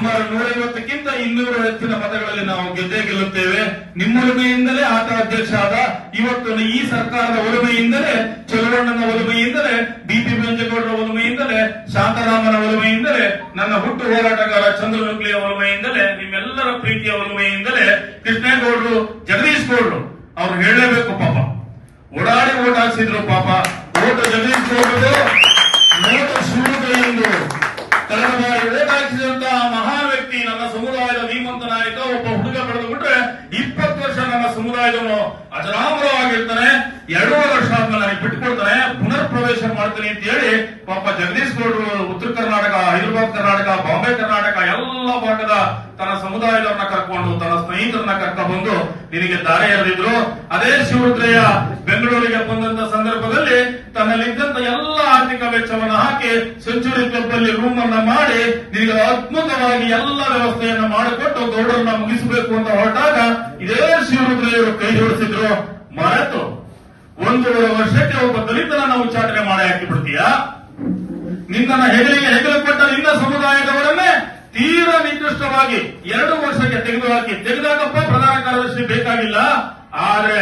ಸುಮಾರು ನೂರೈವತ್ತಕ್ಕಿಂತ ಇನ್ನೂರು ಹೆಚ್ಚಿನ ಮತಗಳಲ್ಲಿ ನಾವು ಗೆದ್ದೇ ಗೆಲ್ಲುತ್ತೇವೆ. ನಿಮ್ಮ ಒಲಮೆಯಿಂದಲೇ ಆತ ಅಧ್ಯಕ್ಷ ಆದ ಇವತ್ತು ಈ ಸರ್ಕಾರದ ಒಲಮೆಯಿಂದಲೇ, ಚಲುವಣ್ಣನ ಒಲಮೆಯಿಂದಲೇ, ಬಿಪಿ ಮಂಜೇಗೌಡರ ಒಲುಮೆಯಿಂದಲೇ, ಶಾಂತರಾಮನ ಒಲುಮೆಯಿಂದಲೇ, ನನ್ನ ಹುಟ್ಟು ಹೋರಾಟಗಾರ ಚಂದ್ರನುಕ್ಲಿಯ ಒಲುಮೆಯಿಂದಲೇ, ನಿಮ್ಮೆಲ್ಲರ ಪ್ರೀತಿಯ ಒಲುಮೆಯಿಂದಲೇ ಕೃಷ್ಣೇಗೌಡರು ಜಗದೀಶ್ ಗೌಡರು ಅವ್ರು ಹೇಳಲೇಬೇಕು ಪಾಪ. ಓಡಾಡಿ ಓಟ್ ಹಾಕ್ಸಿದ್ರು ಪಾಪ. ಓಟ್ ಜಗದೀಶ್ ಗೌಡರು ಒಬ್ಬ ಹುಡುಗ ಬೆಳೆದು ಬಿಟ್ರೆ ಇಪ್ಪತ್ತು ವರ್ಷ ನನ್ನ ಸಮುದಾಯದವನು ಅಜರಾಮರವಾಗಿರ್ತಾನೆ, ಎರಡೂವರೆ ವರ್ಷ ಆದ್ಮೇಲೆ ನನಗೆ ಬಿಟ್ಟುಕೊಡ್ತಾನೆ ಪುನರ್ ಪ್ರವೇಶ ಮಾಡ್ತೀನಿ ಅಂತ ಹೇಳಿ ಪಾಪ ಜಗದೀಶ್ ಗೌಡರು ಉತ್ತರ ಕರ್ನಾಟಕ, ಹೈದರಾಬಾದ್ ಕರ್ನಾಟಕ, ಬಾಂಬೆ ಕರ್ನಾಟಕ ಎಲ್ಲ ಭಾಗದ ತನ್ನ ಸಮುದಾಯದವರನ್ನ ಕರ್ಕೊಂಡು, ತನ್ನ ಸ್ನೇಹಿತರನ್ನ ಕರ್ಕೊಂಡು ನಿನಗೆ ದಾರಿ ಎರೆದಿದ್ರು ಅದೇ ಶಿವರುದ್ರಯ್ಯ ಬೆಂಗಳೂರಿಗೆ ಬಂದಂತ ಸಂದರ್ಭದಲ್ಲಿ ತನ್ನಲ್ಲಿದ್ದಂತ ಎಲ್ಲ ಆರ್ಥಿಕ ವೆಚ್ಚವನ್ನು ಹಾಕಿ ಸೆಂಚುರಿ ಕ್ಲಬ್ ಅಲ್ಲಿ ರೂಮ್ ಅನ್ನ ಮಾಡಿ, ನಿನಗೆ ಅದ್ಭುತವಾಗಿ ಎಲ್ಲ ವ್ಯವಸ್ಥೆಯನ್ನ ಮಾಡಿಕೊಟ್ಟು ಗೌಡರನ್ನ ಮುಗಿಸಬೇಕು ಅಂತ ಹೊರಟಾಗ ಇದೇ ಶಿವರುದ್ರಯ್ಯರು ಕೈ ಜೋಡಿಸಿದ್ರು. ಮರೆತು. ಒಂದೂವರೆ ವರ್ಷಕ್ಕೆ ಒಬ್ಬ ದಲಿತನನ್ನ ಉಚ್ಚಾಟನೆ ಮಾಡಿ ಹಾಕಿ ಬಿಡ್ತೀಯಾ ನಿನ್ನ ಹೆಗಲಿಗೆ ಹೆಗಲು ಕೊಟ್ಟ ನಿನ್ನ ಸಮುದಾಯದವರನ್ನೇ ತೀರಾ ನಿಕೃಷ್ಟವಾಗಿ ಎರಡು ವರ್ಷಕ್ಕೆ ತೆಗೆದುಹಾಕಿ ತೆಗೆದಾಕಪ್ಪ ಪ್ರಧಾನ ಕಾರ್ಯದರ್ಶಿ ಬೇಕಾಗಿಲ್ಲ. ಆದ್ರೆ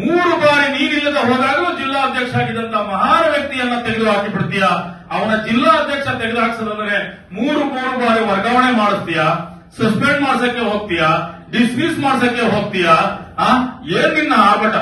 ಮೂರು ಬಾರಿ ನೀನಿಲ್ಲದ ಹೋದಾಗಲೂ ಜಿಲ್ಲಾಧ್ಯಕ್ಷ ಆಗಿದ್ದಂತ ಮಹಾನ್ ವ್ಯಕ್ತಿಯನ್ನ ತೆಗೆದು ಹಾಕಿ ಬಿಡ್ತೀಯ ಅವನ ಜಿಲ್ಲಾಧ್ಯಕ್ಷ ತೆಗೆದು ಹಾಕ್ಸೋದಂದ್ರೆ ಮೂರು ಮೂರು ಬಾರಿ ವರ್ಗಾವಣೆ ಮಾಡಿಸ್ತೀಯ? ಸಸ್ಪೆಂಡ್ ಮಾಡ್ಸಕ್ಕೆ ಹೋಗ್ತೀಯಾ? ಡಿಸ್ಮಿಸ್ ಮಾಡ್ಸಕ್ಕೆ ಹೋಗ್ತೀಯಾ? ಆ? ಏನ್ ನಿನ್ನ ಆರ್ಭಟ